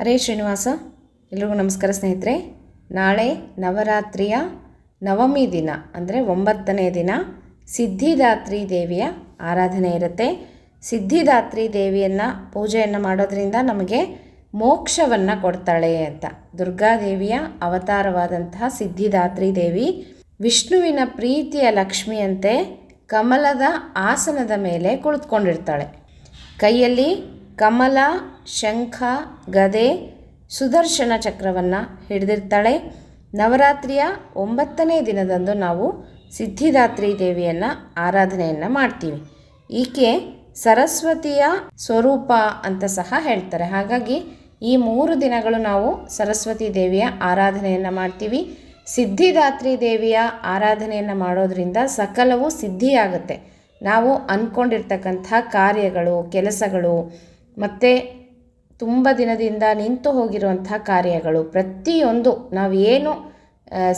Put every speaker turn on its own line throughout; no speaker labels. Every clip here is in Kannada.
ಹರೇ ಶ್ರೀನಿವಾಸ, ಎಲ್ರಿಗೂ ನಮಸ್ಕಾರ ಸ್ನೇಹಿತರೆ. ನಾಳೆ ನವರಾತ್ರಿಯ ನವಮಿ ದಿನ, ಅಂದರೆ ಒಂಬತ್ತನೇ ದಿನ, ಸಿದ್ಧಿದಾತ್ರಿ ದೇವಿಯ ಆರಾಧನೆ ಇರುತ್ತೆ. ಸಿದ್ಧಿದಾತ್ರಿ ದೇವಿಯನ್ನು ಪೂಜೆಯನ್ನು ಮಾಡೋದ್ರಿಂದ ನಮಗೆ ಮೋಕ್ಷವನ್ನು ಕೊಡ್ತಾಳೆ ಅಂತ. ದುರ್ಗಾದೇವಿಯ ಅವತಾರವಾದಂತಹ ಸಿದ್ಧಿದಾತ್ರಿ ದೇವಿ, ವಿಷ್ಣುವಿನ ಪ್ರೀತಿಯ ಲಕ್ಷ್ಮಿಯಂತೆ ಕಮಲದ ಆಸನದ ಮೇಲೆ ಕುಳಿತುಕೊಂಡಿರ್ತಾಳೆ. ಕೈಯಲ್ಲಿ ಕಮಲ, ಶಂಖ, ಗದೆ, ಸುದರ್ಶನ ಚಕ್ರವನ್ನು ಹಿಡಿದಿರ್ತಾಳೆ. ನವರಾತ್ರಿಯ ಒಂಬತ್ತನೇ ದಿನದಂದು ನಾವು ಸಿದ್ಧಿದಾತ್ರಿ ದೇವಿಯನ್ನು ಆರಾಧನೆಯನ್ನು ಮಾಡ್ತೀವಿ. ಈಕೆ ಸರಸ್ವತಿಯ ಸ್ವರೂಪ ಅಂತ ಸಹ ಹೇಳ್ತಾರೆ. ಹಾಗಾಗಿ ಈ ಮೂರು ದಿನಗಳು ನಾವು ಸರಸ್ವತಿ ದೇವಿಯ ಆರಾಧನೆಯನ್ನು ಮಾಡ್ತೀವಿ. ಸಿದ್ಧಿದಾತ್ರಿ ದೇವಿಯ ಆರಾಧನೆಯನ್ನು ಮಾಡೋದ್ರಿಂದ ಸಕಲವು ಸಿದ್ಧಿಯಾಗುತ್ತೆ. ನಾವು ಅಂದ್ಕೊಂಡಿರ್ತಕ್ಕಂಥ ಕಾರ್ಯಗಳು, ಕೆಲಸಗಳು ಮತ್ತು ತುಂಬ ದಿನದಿಂದ ನಿಂತು ಹೋಗಿರುವಂಥ ಕಾರ್ಯಗಳು. ಪ್ರತಿಯೊಂದು ನಾವು ಏನು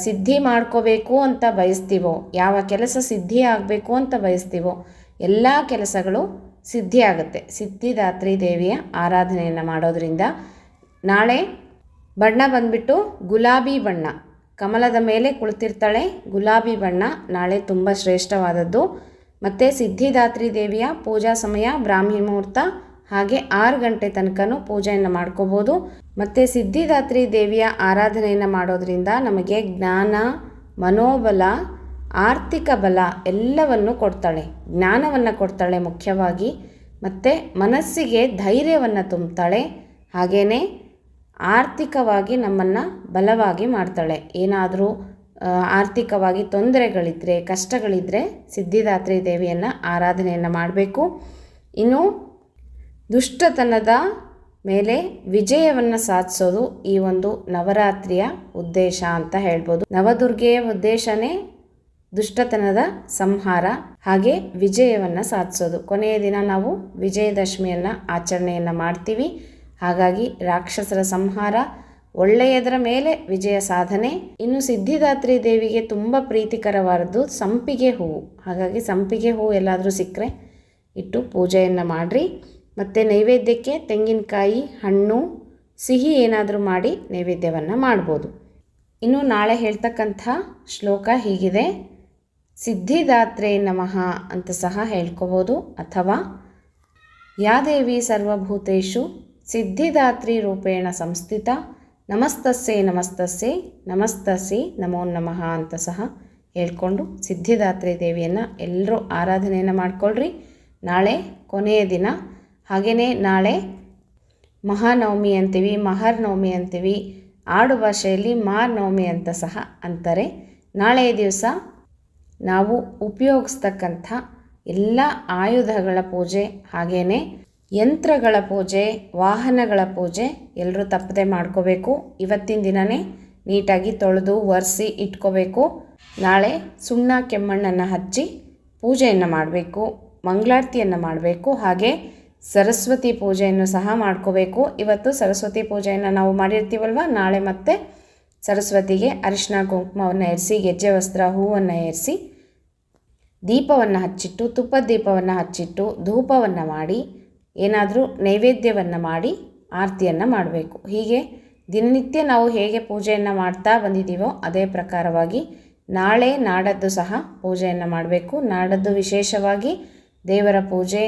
ಸಿದ್ಧಿ ಮಾಡ್ಕೋಬೇಕು ಅಂತ ಬಯಸ್ತೀವೋ, ಯಾವ ಕೆಲಸ ಸಿದ್ಧಿ ಆಗಬೇಕು ಅಂತ ಬಯಸ್ತೀವೋ, ಎಲ್ಲ ಕೆಲಸಗಳು ಸಿದ್ಧಿ ಆಗುತ್ತೆ. ಸಿದ್ಧಿದಾತ್ರಿ ದೇವಿಯ ಆರಾಧನೆಯನ್ನು ಮಾಡೋದರಿಂದ ನಾಳೆ ಬಣ್ಣ ಬಂದ್ಬಿಟ್ಟು ಗುಲಾಬಿ ಬಣ್ಣ. ಕಮಲದ ಮೇಲೆ ಕುಳಿತಿರ್ತಾಳೆ, ಗುಲಾಬಿ ಬಣ್ಣ ನಾಳೆ ತುಂಬ ಶ್ರೇಷ್ಠವಾದದ್ದು. ಮತ್ತು ಸಿದ್ಧಿದಾತ್ರಿ ದೇವಿಯ ಪೂಜಾ ಸಮಯ ಬ್ರಾಹ್ಮಿ ಮುಹೂರ್ತ ಹಾಗೆ ಆರು ಗಂಟೆ ತನಕನೂ ಪೂಜೆಯನ್ನು ಮಾಡ್ಕೋಬೋದು. ಮತ್ತು ಸಿದ್ಧಿದಾತ್ರಿ ದೇವಿಯ ಆರಾಧನೆಯನ್ನು ಮಾಡೋದರಿಂದ ನಮಗೆ ಜ್ಞಾನ, ಮನೋಬಲ, ಆರ್ಥಿಕ ಬಲ ಎಲ್ಲವನ್ನು ಕೊಡ್ತಾಳೆ. ಜ್ಞಾನವನ್ನು ಕೊಡ್ತಾಳೆ ಮುಖ್ಯವಾಗಿ. ಮತ್ತು ಮನಸ್ಸಿಗೆ ಧೈರ್ಯವನ್ನು ತುಂಬ್ತಾಳೆ ಹಾಗೆಯೇ ಆರ್ಥಿಕವಾಗಿ ನಮ್ಮನ್ನು ಬಲವಾಗಿ ಮಾಡ್ತಾಳೆ. ಏನಾದರೂ ಆರ್ಥಿಕವಾಗಿ ತೊಂದರೆಗಳಿದ್ದರೆ ಕಷ್ಟಗಳಿದ್ದರೆ ಸಿದ್ಧಿದಾತ್ರಿ ದೇವಿಯನ್ನು ಆರಾಧನೆಯನ್ನು ಮಾಡಬೇಕು. ಇನ್ನು ದುಷ್ಟತನದ ಮೇಲೆ ವಿಜಯವನ್ನು ಸಾಧಿಸೋದು ಈ ಒಂದು ನವರಾತ್ರಿಯ ಉದ್ದೇಶ ಅಂತ ಹೇಳ್ಬೋದು. ನವದುರ್ಗೆಯ ಉದ್ದೇಶನೇ ದುಷ್ಟತನದ ಸಂಹಾರ, ಹಾಗೆ ವಿಜಯವನ್ನು ಸಾಧಿಸೋದು. ಕೊನೆಯ ದಿನ ನಾವು ವಿಜಯದಶಮಿಯನ್ನು ಆಚರಣೆಯನ್ನು ಮಾಡ್ತೀವಿ. ಹಾಗಾಗಿ ರಾಕ್ಷಸರ ಸಂಹಾರ, ಒಳ್ಳೆಯದರ ಮೇಲೆ ವಿಜಯ ಸಾಧನೆ, ಇನ್ನು ಸಿದ್ಧಿದಾತ್ರಿ ದೇವಿಗೆ ತುಂಬ ಪ್ರೀತಿಕರವಾದದ್ದು ಸಂಪಿಗೆ ಹೂವು. ಹಾಗಾಗಿ ಸಂಪಿಗೆ ಹೂವು ಎಲ್ಲಾದರೂ ಸಿಕ್ಕರೆ ಇಟ್ಟು ಪೂಜೆಯನ್ನು ಮಾಡಿರಿ. ಮತ್ತು ನೈವೇದ್ಯಕ್ಕೆ ತೆಂಗಿನಕಾಯಿ, ಹಣ್ಣು, ಸಿಹಿ ಏನಾದರೂ ಮಾಡಿ ನೈವೇದ್ಯವನ್ನು ಮಾಡ್ಬೋದು. ಇನ್ನು ನಾಳೆ ಹೇಳ್ತಕ್ಕಂಥ ಶ್ಲೋಕ ಹೀಗಿದೆ. ಸಿದ್ಧಿದಾತ್ರೆ ನಮಃ ಅಂತ ಸಹ ಹೇಳ್ಕೋಬೋದು. ಅಥವಾ ಯಾದೇವಿ ಸರ್ವಭೂತೇಶು ಸಿದ್ಧಿದಾತ್ರಿ ರೂಪೇಣ ಸಂಸ್ಥಿತ, ನಮಸ್ತಸ್ಸೆ ನಮಸ್ತಸ್ಸೆ ನಮಸ್ತಸ್ಸೆ ನಮೋ ನಮಃ ಅಂತ ಸಹ ಹೇಳ್ಕೊಂಡು ಸಿದ್ಧಿದಾತ್ರಿ ದೇವಿಯನ್ನು ಎಲ್ಲರೂ ಆರಾಧನೆಯನ್ನು ಮಾಡಿಕೊಳ್ಳ್ರಿ ನಾಳೆ ಕೊನೆಯ ದಿನ ಹಾಗೆಯೇ ನಾಳೆ ಮಹಾನವಮಿ ಅಂತೀವಿ, ಮಹರ್ನವಮಿ ಅಂತೀವಿ. ಆಡು ಭಾಷೆಯಲ್ಲಿ ಮಾರ್ ನವಮಿ ಅಂತ ಸಹ ಅಂತಾರೆ. ನಾಳೆಯ ದಿವಸ ನಾವು ಉಪಯೋಗಿಸ್ತಕ್ಕಂಥ ಎಲ್ಲ ಆಯುಧಗಳ ಪೂಜೆ, ಹಾಗೆಯೇ ಯಂತ್ರಗಳ ಪೂಜೆ, ವಾಹನಗಳ ಪೂಜೆ ಎಲ್ಲರೂ ತಪ್ಪದೆ ಮಾಡ್ಕೋಬೇಕು. ಇವತ್ತಿನ ದಿನವೇ ನೀಟಾಗಿ ತೊಳೆದು ಒರೆಸಿ ಇಟ್ಕೋಬೇಕು. ನಾಳೆ ಸುಣ್ಣ ಕೆಮ್ಮಣ್ಣನ್ನು ಹಚ್ಚಿ ಪೂಜೆಯನ್ನು ಮಾಡಬೇಕು, ಮಂಗಳಾರತಿಯನ್ನು ಮಾಡಬೇಕು. ಹಾಗೆ ಸರಸ್ವತಿ ಪೂಜೆಯನ್ನು ಸಹ ಮಾಡ್ಕೋಬೇಕು. ಇವತ್ತು ಸರಸ್ವತಿ ಪೂಜೆಯನ್ನು ನಾವು ಮಾಡಿರ್ತೀವಲ್ವ? ನಾಳೆ ಮತ್ತೆ ಸರಸ್ವತಿಗೆ ಅರಿಶಿನ ಕುಂಕುಮವನ್ನು ಏರಿಸಿ, ಗೆಜ್ಜೆ ವಸ್ತ್ರ, ಹೂವನ್ನು ಏರಿಸಿ, ದೀಪವನ್ನು ಹಚ್ಚಿಟ್ಟು ತುಪ್ಪದ ದೀಪವನ್ನು ಹಚ್ಚಿಟ್ಟು, ಧೂಪವನ್ನು ಮಾಡಿ, ಏನಾದರೂ ನೈವೇದ್ಯವನ್ನು ಮಾಡಿ ಆರತಿಯನ್ನು ಮಾಡಬೇಕು. ಹೀಗೆ ದಿನನಿತ್ಯ ನಾವು ಹೇಗೆ ಪೂಜೆಯನ್ನು ಮಾಡ್ತಾ ಬಂದಿದ್ದೀವೋ ಅದೇ ಪ್ರಕಾರವಾಗಿ ನಾಳೆ ನಾಡದ್ದು ಸಹ ಪೂಜೆಯನ್ನು ಮಾಡಬೇಕು. ನಾಡದ್ದು ವಿಶೇಷವಾಗಿ ದೇವರ ಪೂಜೆ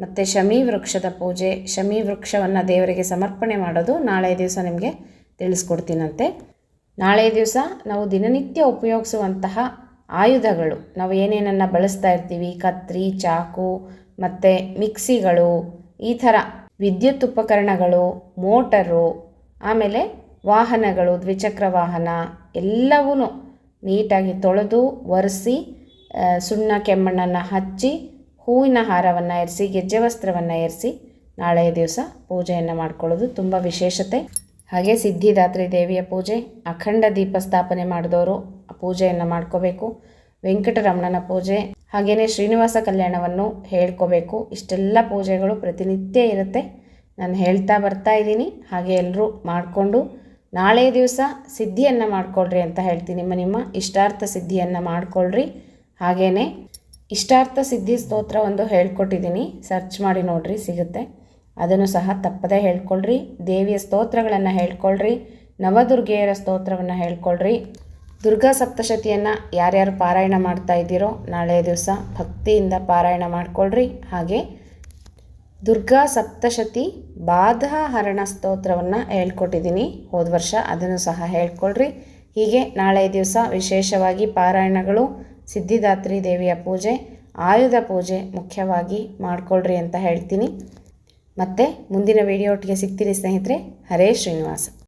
ಮತ್ತು ಶಮಿ ವೃಕ್ಷದ ಪೂಜೆ, ಶಮಿ ವೃಕ್ಷವನ್ನು ದೇವರಿಗೆ ಸಮರ್ಪಣೆ ಮಾಡೋದು ನಾಳೆ ದಿವಸ ನಿಮಗೆ ತಿಳಿಸ್ಕೊಡ್ತೀನಂತೆ. ನಾಳೆ ದಿವಸ ನಾವು ದಿನನಿತ್ಯ ಉಪಯೋಗಿಸುವಂತಹ ಆಯುಧಗಳು, ನಾವು ಏನೇನನ್ನು ಬಳಸ್ತಾ ಇರ್ತೀವಿ, ಕತ್ರಿ, ಚಾಕು, ಮತ್ತು ಮಿಕ್ಸಿಗಳು, ಈ ಥರ ವಿದ್ಯುತ್ ಉಪಕರಣಗಳು, ಮೋಟರು, ಆಮೇಲೆ ವಾಹನಗಳು, ದ್ವಿಚಕ್ರ ವಾಹನ ಎಲ್ಲವೂ ನೀಟಾಗಿ ತೊಳೆದು ಒರೆಸಿ ಸುಣ್ಣ ಕೆಮ್ಮಣ್ಣನ್ನು ಹಚ್ಚಿ ಹೂವಿನ ಹಾರವನ್ನು ಏರಿಸಿ, ಗೆಜ್ಜೆ ವಸ್ತ್ರವನ್ನು ಏರಿಸಿ ನಾಳೆಯ ದಿವಸ ಪೂಜೆಯನ್ನು ಮಾಡಿಕೊಳ್ಳೋದು ತುಂಬ ವಿಶೇಷತೆ. ಹಾಗೆ ಸಿದ್ಧಿದಾತ್ರಿ ದೇವಿಯ ಪೂಜೆ, ಅಖಂಡ ದೀಪ ಸ್ಥಾಪನೆ ಮಾಡಿದವರು ಪೂಜೆಯನ್ನು ಮಾಡ್ಕೋಬೇಕು. ವೆಂಕಟರಮಣನ ಪೂಜೆ ಹಾಗೆಯೇ ಶ್ರೀನಿವಾಸ ಕಲ್ಯಾಣವನ್ನು ಹೇಳ್ಕೋಬೇಕು. ಇಷ್ಟೆಲ್ಲ ಪೂಜೆಗಳು ಪ್ರತಿನಿತ್ಯ ಇರುತ್ತೆ. ನಾನು ಹೇಳ್ತಾ ಬರ್ತಾ ಇದ್ದೀನಿ. ಹಾಗೆ ಎಲ್ಲರೂ ಮಾಡಿಕೊಂಡು ನಾಳೆ ದಿವಸ ಸಿದ್ಧಿಯನ್ನು ಮಾಡ್ಕೊಳ್ರಿ ಅಂತ ಹೇಳ್ತೀನಿ ನಿಮ್ಮ ನಿಮ್ಮ ಇಷ್ಟಾರ್ಥ ಸಿದ್ಧಿಯನ್ನು ಮಾಡಿಕೊಳ್ಳ್ರಿ ಹಾಗೆಯೇ ಇಷ್ಟಾರ್ಥ ಸಿದ್ಧಿ ಸ್ತೋತ್ರ ಒಂದು ಹೇಳ್ಕೊಟ್ಟಿದ್ದೀನಿ. ಸರ್ಚ್ ಮಾಡಿ ನೋಡ್ರಿ, ಸಿಗುತ್ತೆ. ಅದನ್ನು ಸಹ ತಪ್ಪದೇ ಹೇಳ್ಕೊಳ್ರಿ. ದೇವಿಯ ಸ್ತೋತ್ರಗಳನ್ನು ಹೇಳ್ಕೊಳ್ರಿ. ನವದುರ್ಗೆಯರ ಸ್ತೋತ್ರವನ್ನು ಹೇಳ್ಕೊಳ್ರಿ. ದುರ್ಗಾ ಸಪ್ತಶತಿಯನ್ನು ಯಾರ್ಯಾರು ಪಾರಾಯಣ ಮಾಡ್ತಾ ಇದ್ದೀರೋ, ನಾಳೆ ದಿವಸ ಭಕ್ತಿಯಿಂದ ಪಾರಾಯಣ ಮಾಡಿಕೊಳ್ರಿ. ಹಾಗೆ ದುರ್ಗಾ ಸಪ್ತಶತಿ ಬಾಧಾಹರಣ ಸ್ತೋತ್ರವನ್ನು ಹೇಳ್ಕೊಟ್ಟಿದ್ದೀನಿ. ಹೋದ ವರ್ಷ ಅದನ್ನು ಸಹ ಹೇಳ್ಕೊಳ್ರಿ. ಹೀಗೆ ನಾಳೆ ದಿವಸ ವಿಶೇಷವಾಗಿ ಪಾರಾಯಣಗಳು ಸಿದ್ಧಿದಾತ್ರಿ ದೇವಿಯ ಪೂಜೆ, ಆಯುಧ ಪೂಜೆ ಮುಖ್ಯವಾಗಿ ಮಾಡ್ಕೊಳ್ರಿ ಅಂತ ಹೇಳ್ತೀನಿ. ಮತ್ತು ಮುಂದಿನ ವಿಡಿಯೋ ಸಿಗ್ತೀರಿ ಸ್ನೇಹಿತರೆ. ಹರೇ ಶ್ರೀನಿವಾಸ.